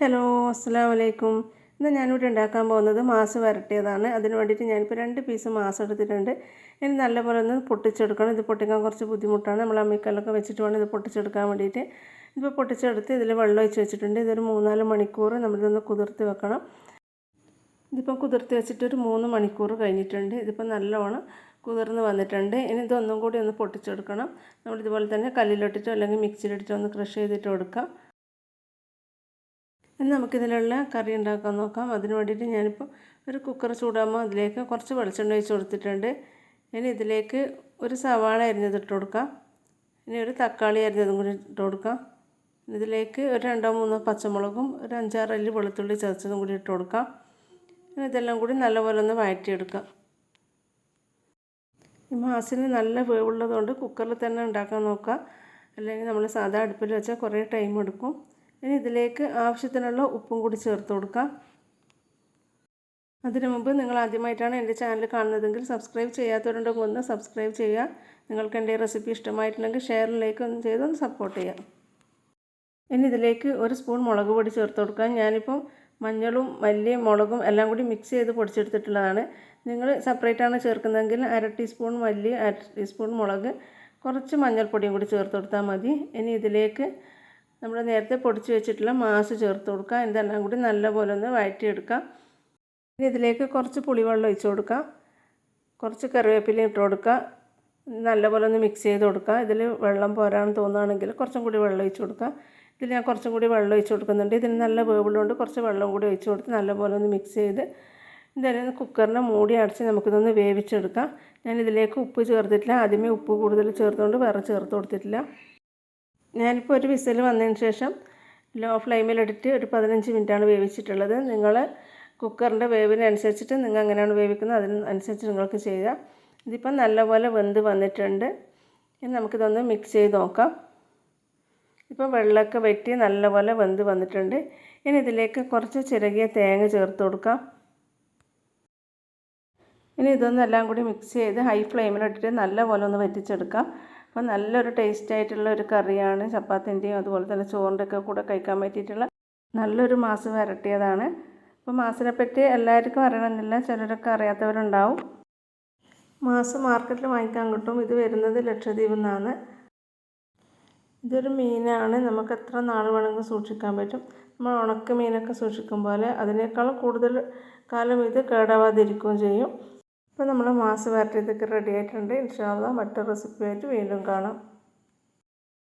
Hello അസ്സാം വലൈക്കും ഇന്ന് ഞാനിവിടെ ഉണ്ടാക്കാൻ പോകുന്നത് മാസ് വരട്ടിയതാണ്. അതിന് വേണ്ടിയിട്ട് ഞാനിപ്പോൾ രണ്ട് പീസ് മാസ് എടുത്തിട്ടുണ്ട്. ഇനി നല്ലപോലെ ഒന്ന് പൊട്ടിച്ചെടുക്കണം. ഇത് പൊട്ടിക്കാൻ കുറച്ച് ബുദ്ധിമുട്ടാണ്. നമ്മൾ അമ്മിക്കല്ലൊക്കെ വെച്ചിട്ട് വേണം ഇത് പൊട്ടിച്ചെടുക്കാൻ വേണ്ടിയിട്ട്. ഇപ്പോൾ പൊട്ടിച്ചെടുത്ത് ഇതിൽ വെള്ളം ഒഴിച്ച് വെച്ചിട്ടുണ്ട്. ഇതൊരു മൂന്നാൽ മണിക്കൂർ നമ്മളിതൊന്ന് കുതിർത്ത് വെക്കണം. ഇതിപ്പോൾ കുതിർത്ത് വെച്ചിട്ട് ഒരു മൂന്ന് മണിക്കൂർ കഴിഞ്ഞിട്ടുണ്ട്. ഇതിപ്പോൾ നല്ലവണ്ണം കുതിർന്ന് വന്നിട്ടുണ്ട്. ഇനി ഇതൊന്നും കൂടി ഒന്ന് പൊട്ടിച്ചെടുക്കണം. നമ്മളിതുപോലെ തന്നെ കല്ലിലിട്ടിട്ടോ അല്ലെങ്കിൽ മിക്സിയിലിട്ടിട്ടോ ഒന്ന് ക്രഷ് ചെയ്തിട്ട് കൊടുക്കാം. ഇനി നമുക്കിതിലുള്ള കറി ഉണ്ടാക്കാൻ നോക്കാം. അതിന് വേണ്ടിയിട്ട് ഞാനിപ്പോൾ ഒരു കുക്കർ ചൂടാകുമ്പോൾ അതിലേക്ക് കുറച്ച് വെളിച്ചെണ്ണ ഒഴിച്ച് കൊടുത്തിട്ടുണ്ട്. ഇനി ഇതിലേക്ക് ഒരു സവാള അരിഞ്ഞത് ഇട്ട് കൊടുക്കാം. ഇനി ഒരു തക്കാളി അരിഞ്ഞതും കൂടി ഇട്ട് കൊടുക്കാം. ഇതിലേക്ക് ഒരു രണ്ടോ മൂന്നോ പച്ചമുളകും ഒരു അഞ്ചാറ് അല്ലി വെളുത്തുള്ളി ചതച്ചതും കൂടി ഇട്ട് കൊടുക്കാം. ഇനി ഇതെല്ലാം കൂടി നല്ലപോലെ ഒന്ന് വഴറ്റിയെടുക്കാം ഈ മാസിന് നല്ല വേവുള്ളതുകൊണ്ട് കുക്കറിൽ തന്നെ ഉണ്ടാക്കാൻ നോക്കുക അല്ലെങ്കിൽ നമ്മൾ സാധാ അടുപ്പിൽ വെച്ചാൽ കുറേ ടൈം എടുക്കും. ഇനി ഇതിലേക്ക് ആവശ്യത്തിനുള്ള ഉപ്പും കൂടി ചേർത്ത് കൊടുക്കാം. അതിനു മുമ്പ് നിങ്ങൾ ആദ്യമായിട്ടാണ് എന്റെ ചാനൽ കാണുന്നതെങ്കിൽ സബ്സ്ക്രൈബ് ചെയ്യാത്തവരുണ്ടെങ്കിൽ ഒന്ന് സബ്സ്ക്രൈബ് ചെയ്യുക. നിങ്ങൾക്ക് എന്റെ റെസിപ്പി ഇഷ്ടമായിട്ടുണ്ടെങ്കിൽ ഷെയറിലേക്ക് ഒന്ന് ചെയ്ത് ഒന്ന് സപ്പോർട്ട് ചെയ്യാം ഇനി ഇതിലേക്ക് ഒരു സ്പൂൺ മുളക് പൊടി ചേർത്ത് കൊടുക്കാം ഞാനിപ്പം മഞ്ഞളും മല്ലിയും മുളകും എല്ലാം കൂടി മിക്സ് ചെയ്ത് പൊടിച്ചെടുത്തിട്ടുള്ളതാണ്. നിങ്ങൾ സെപ്പറേറ്റാണ് ചേർക്കുന്നതെങ്കിൽ അര ടീസ്പൂൺ മല്ലി അര ടീസ്പൂൺ മുളക് കുറച്ച് മഞ്ഞൾപ്പൊടിയും കൂടി ചേർത്ത് കൊടുത്താൽ മതി. ഇനി ഇതിലേക്ക് നമ്മൾ നേരത്തെ പൊടിച്ച് വെച്ചിട്ടുള്ള മാസ് ചേർത്ത് കൊടുക്കുക. ഇതെല്ലാം കൂടി നല്ലപോലെ ഒന്ന് വഴറ്റിയെടുക്കാം. ഇനി ഇതിലേക്ക് കുറച്ച് പുളിവെള്ളം ഒഴിച്ച് കൊടുക്കാം. കുറച്ച് കറിവേപ്പില ഇട്ട് കൊടുക്കുക. നല്ലപോലെ ഒന്ന് മിക്സ് ചെയ്ത് കൊടുക്കുക. ഇതിൽ വെള്ളം പോരാന്ന് തോന്നുകയാണെങ്കിൽ കുറച്ചും കൂടി വെള്ളം ഒഴിച്ച് കൊടുക്കുക. ഇതിൽ ഞാൻ കുറച്ചും കൂടി വെള്ളം ഒഴിച്ച് കൊടുക്കുന്നുണ്ട്. ഇതിന് നല്ല വേവുള്ളതുകൊണ്ട് കുറച്ച് വെള്ളം കൂടി ഒഴിച്ച് കൊടുത്ത് നല്ലപോലെ ഒന്ന് മിക്സ് ചെയ്ത് എന്തായാലും കുക്കറിനെ മൂടി അടച്ച് നമുക്കിതൊന്ന് വേവിച്ചെടുക്കാം. ഞാൻ ഇതിലേക്ക് ഉപ്പ് ചേർത്തിട്ടില്ല. ആദ്യമേ ഉപ്പ് കൂടുതൽ ചേർത്തുകൊണ്ട് വേറെ ചേർത്ത് കൊടുത്തിട്ടില്ല. ഞാനിപ്പോൾ ഒരു വിസിൽ വന്നതിന് ശേഷം ലോ ഫ്ലെയിമിലിട്ടിട്ട് ഒരു പതിനഞ്ച് മിനിറ്റാണ് വേവിച്ചിട്ടുള്ളത്. നിങ്ങൾ കുക്കറിന്റെ വേവിനനുസരിച്ചിട്ട് നിങ്ങൾ എങ്ങനെയാണ് വേവിക്കുന്നത് അതിനനുസരിച്ച് നിങ്ങൾക്ക് ചെയ്യുക ഇതിപ്പം നല്ലപോലെ വെന്ത് വന്നിട്ടുണ്ട്. ഇനി നമുക്കിതൊന്ന് മിക്സ് ചെയ്ത് നോക്കാം. ഇപ്പോൾ വെള്ളമൊക്കെ വെട്ടി നല്ലപോലെ വെന്ത് വന്നിട്ടുണ്ട്. ഇനി ഇതിലേക്ക് കുറച്ച് ചിരകിയ തേങ്ങ ചേർത്ത് കൊടുക്കാം. ഇനി ഇതൊന്നും എല്ലാം കൂടി മിക്സ് ചെയ്ത് ഹൈ ഫ്ലെയിമിലിട്ടിട്ട് നല്ലപോലെ ഒന്ന് വറ്റിച്ചെടുക്കാം. അപ്പോൾ നല്ലൊരു ടേസ്റ്റ് ആയിട്ടുള്ള ഒരു കറിയാണ് ചപ്പാത്തിന്റെയും അതുപോലെ തന്നെ ചോറിന്റെ ഒക്കെ കൂടെ കഴിക്കാൻ പറ്റിയിട്ടുള്ള നല്ലൊരു മാസ് വരട്ടിയതാണ്. അപ്പോൾ മാസിനെ പറ്റി എല്ലാവർക്കും അറിയണമെന്നില്ല ചിലരൊക്കെ അറിയാത്തവരുണ്ടാവും. മാസ് മാർക്കറ്റിൽ വാങ്ങിക്കാൻ കിട്ടും. ഇത് വരുന്നത് ലക്ഷദ്വീപിൽ നിന്നാണ്. ഇതൊരു മീനാണ്. നമുക്ക് എത്ര നാൾ വേണമെങ്കിൽ സൂക്ഷിക്കാൻ പറ്റും. നമ്മൾ ഉണക്ക മീനൊക്കെ സൂക്ഷിക്കും പോലെ അതിനേക്കാൾ കൂടുതൽ കാലം ഇത് കേടാവാതിരിക്കുകയും ചെയ്യും. ഇപ്പോൾ നമ്മൾ മാസ് വരട്ടിയതൊക്കെ റെഡി ആയിട്ടുണ്ട്. ഇൻഷാല്ല മറ്റൊരു റെസിപ്പി ആയിട്ട് വീണ്ടും കാണാം.